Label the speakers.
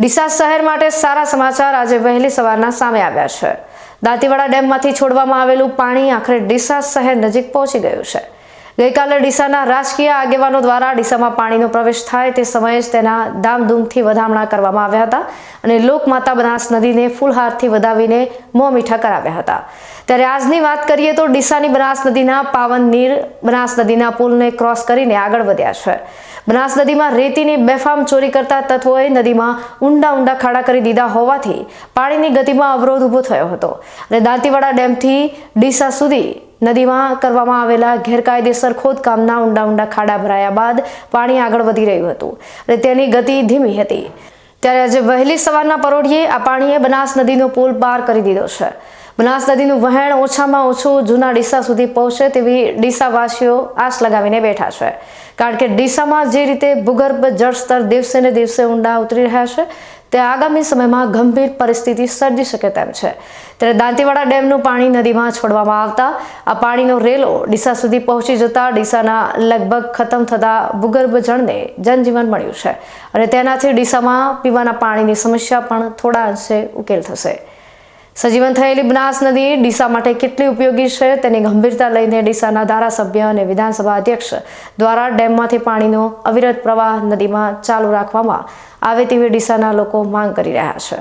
Speaker 1: ડીસા શહેર માટે સારા સમાચાર આજે વહેલી સવારના સામે આવ્યા છે. દાંતીવાડા ડેમમાંથી છોડવામાં આવેલું પાણી આખરે ડીસા શહેર નજીક પહોંચી ગયું છે. ગઈકાલે ડીસાના રાજકીય આગેવાનો દ્વારા ડીસામાં પાણીનો પ્રવેશ થાય તે સમયે જ તેના ધામધૂમથી વધામણા કરવામાં આવ્યા હતા અને લોકમાતા બનાસ નદીને ફૂલહારથી વધાવીને મોં મીઠા કરાવ્યા હતા. ત્યારે આજની વાત કરીએ તો ડીસાની બનાસ નદીના પાવન નીર, બનાસ નદીના પુલને ક્રોસ કરીને આગળ વધ્યા છે. બનાસ નદીમાં રેતીની બેફામ ચોરી કરતા તત્વોએ નદીમાં ઊંડા ઊંડા ખાડા કરી દીધા હોવાથી પાણીની ગતિમાં અવરોધ ઊભો થયો હતો અને દાંતીવાડા ડેમથી ડીસા સુધી નદીમાં કરવામાં આવેલા ગેરકાયદેસર ખોદકામના ઊંડા ઊંડા ખાડા ભરાયા બાદ પાણી આગળ વધી રહ્યું હતું અને તેની ગતિ ધીમી હતી. ત્યારે આજે વહેલી સવારના પરોઢિયે આ પાણીએ બનાસ નદીનો પુલ પાર કરી દીધો છે. બનાસ નદીનું વહેણ ઓછામાં ઓછું જૂના ડીસા સુધી પહોંચે તેવી ડીસાવાસીઓ આશ લગાવીને બેઠા છે. કારણ કે ડીસામાં જે રીતે ભૂગર્ભ જળસ્તર દિવસે ને દિવસે ઊંડા ઉતરી રહ્યા છે, તે આગામી સમયમાં ગંભીર પરિસ્થિતિ સર્જી શકે તેમ છે. ત્યારે દાંતીવાડા ડેમનું પાણી નદીમાં છોડવામાં આવતા, આ પાણીનો રેલો ડીસા સુધી પહોંચી જતા ડીસાના લગભગ ખતમ થતા ભૂગર્ભ જળને જનજીવન મળ્યું છે. અને તેનાથી ડીસામાં પીવાના પાણીની સમસ્યા પણ થોડા અંશે ઉકેલ થશે. સજીવન થયેલી બનાસ નદી ડીસા માટે કેટલી ઉપયોગી છે તેની ગંભીરતા લઈને ડીસાના ધારાસભ્ય અને વિધાનસભા અધ્યક્ષ દ્વારા ડેમમાંથી પાણીનો અવિરત પ્રવાહ નદીમાં ચાલુ રાખવામાં આવે તેવી ડીસાના લોકો માંગ કરી રહ્યા છે.